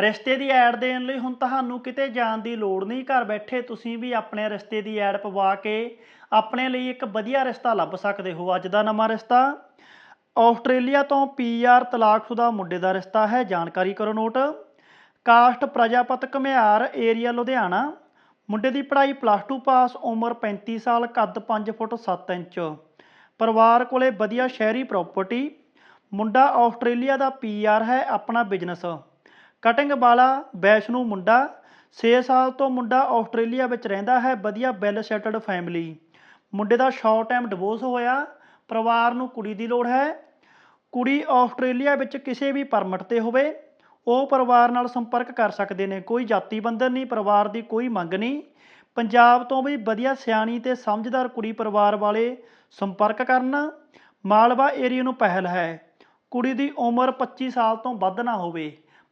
ਰਿਸ਼ਤੇ ਦੀ ਐਡ ਦੇਣ ਲਈ ਹੁਣ ਤੁਹਾਨੂੰ ਕਿਤੇ ਜਾਣ ਦੀ ਲੋੜ ਨਹੀਂ। ਘਰ ਬੈਠੇ ਤੁਸੀਂ ਵੀ ਆਪਣੇ ਰਿਸ਼ਤੇ ਦੀ ਐਡ ਪਵਾ ਕੇ ਆਪਣੇ ਲਈ ਇੱਕ ਵਧੀਆ ਰਿਸ਼ਤਾ ਲੱਭ ਸਕਦੇ ਹੋ। ਅੱਜ ਦਾ ਨਵਾਂ ਰਿਸ਼ਤਾ ਆਸਟ੍ਰੇਲੀਆ ਤੋਂ ਪੀਆਰ ਤਲਾਕਸ਼ੁਦਾ ਮੁੰਡੇ ਦਾ ਰਿਸ਼ਤਾ ਹੈ। ਜਾਣਕਾਰੀ ਕਰੋ ਨੋਟ। ਕਾਸਟ ਪ੍ਰਜਾਪਤ ਘੁਮਿਆਰ ਏਰੀਆ, ਲੁਧਿਆਣਾ। ਮੁੰਡੇ ਦੀ ਪੜ੍ਹਾਈ ਪਲੱਸ 2 ਪਾਸ ਉਮਰ 35 ਸਾਲ, ਕੱਦ 5 ਫੁੱਟ 7 ਇੰਚ। ਪਰਿਵਾਰ ਕੋਲੇ ਵਧੀਆ ਸ਼ਹਿਰੀ ਪ੍ਰਾਪਰਟੀ ਮੁੰਡਾ ਆਸਟ੍ਰੇਲੀਆ ਦਾ ਪੀਆਰ ਹੈ, ਆਪਣਾ ਬਿਜ਼ਨਸ ਕਟਿੰਗ ਵਾਲਾ ਵੈਸ਼ਨੂ ਮੁੰਡਾ 6 ਸਾਲ ਤੋਂ ਮੁੰਡਾ ਆਸਟ੍ਰੇਲੀਆ ਵਿੱਚ ਰਹਿੰਦਾ ਹੈ, ਵਧੀਆ ਵੈਲ ਸੈਟਲਡ ਫੈਮਿਲੀ ਮੁੰਡੇ ਦਾ ਸ਼ਾਰਟ ਟਾਈਮ ਡਿਵੋਰਸ ਹੋਇਆ, ਪਰਿਵਾਰ ਨੂੰ ਕੁੜੀ ਦੀ ਲੋੜ ਹੈ। ਕੁੜੀ ਆਸਟ੍ਰੇਲੀਆ ਵਿੱਚ ਕਿਸੇ ਵੀ ਪਰਮਿਟ ਤੇ ਹੋਵੇ, ਉਹ ਪਰਿਵਾਰ ਨਾਲ ਸੰਪਰਕ ਕਰ ਸਕਦੇ ਨੇ। ਕੋਈ ਜਾਤੀ ਬੰਧਨ ਨਹੀਂ, ਪਰਿਵਾਰ ਦੀ ਕੋਈ ਮੰਗ ਨਹੀਂ। ਪੰਜਾਬ ਤੋਂ ਵੀ ਵਧੀਆ ਸਿਆਣੀ ਤੇ ਸਮਝਦਾਰ ਕੁੜੀ ਪਰਿਵਾਰ ਵਾਲੇ ਸੰਪਰਕ ਕਰਨ। ਮਾਲਵਾ ਏਰੀਆ ਨੂੰ ਪਹਿਲ ਹੈ। ਕੁੜੀ ਦੀ ਉਮਰ 25 ਸਾਲ ਤੋਂ ਵੱਧ ਨਾ ਹੋਵੇ।